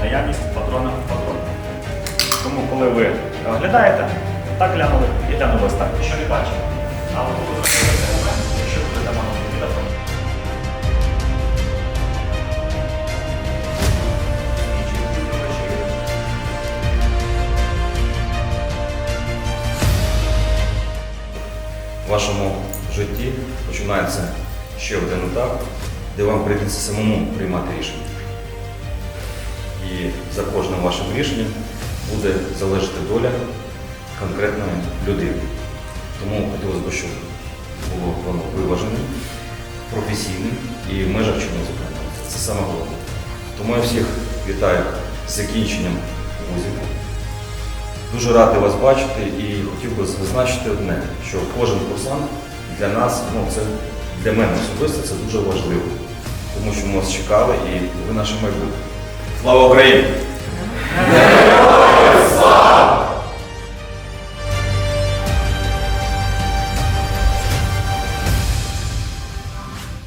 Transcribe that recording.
наявність патрона в патроні. Тому, коли ви оглядаєте, так глянули і глянули останнє, що не бачите. А от ви зробите момент, якщо будете мати відео, В вашому житті починається ще один етап, де вам прийдеться самому приймати рішення. І за кожним вашим рішенням буде залежати доля конкретної людини. Тому хотілося б, щоб було воно виваженим, професійним і в межах чинного законодавства. Це саме головне. Тому я всіх вітаю з закінченням вузів. Дуже радий вас бачити і хотів би зазначити одне, що кожен курсант для нас, ну це для мене особисто це дуже важливо, тому що ми вас чекали і ви наше майбутнє. Слава Україні!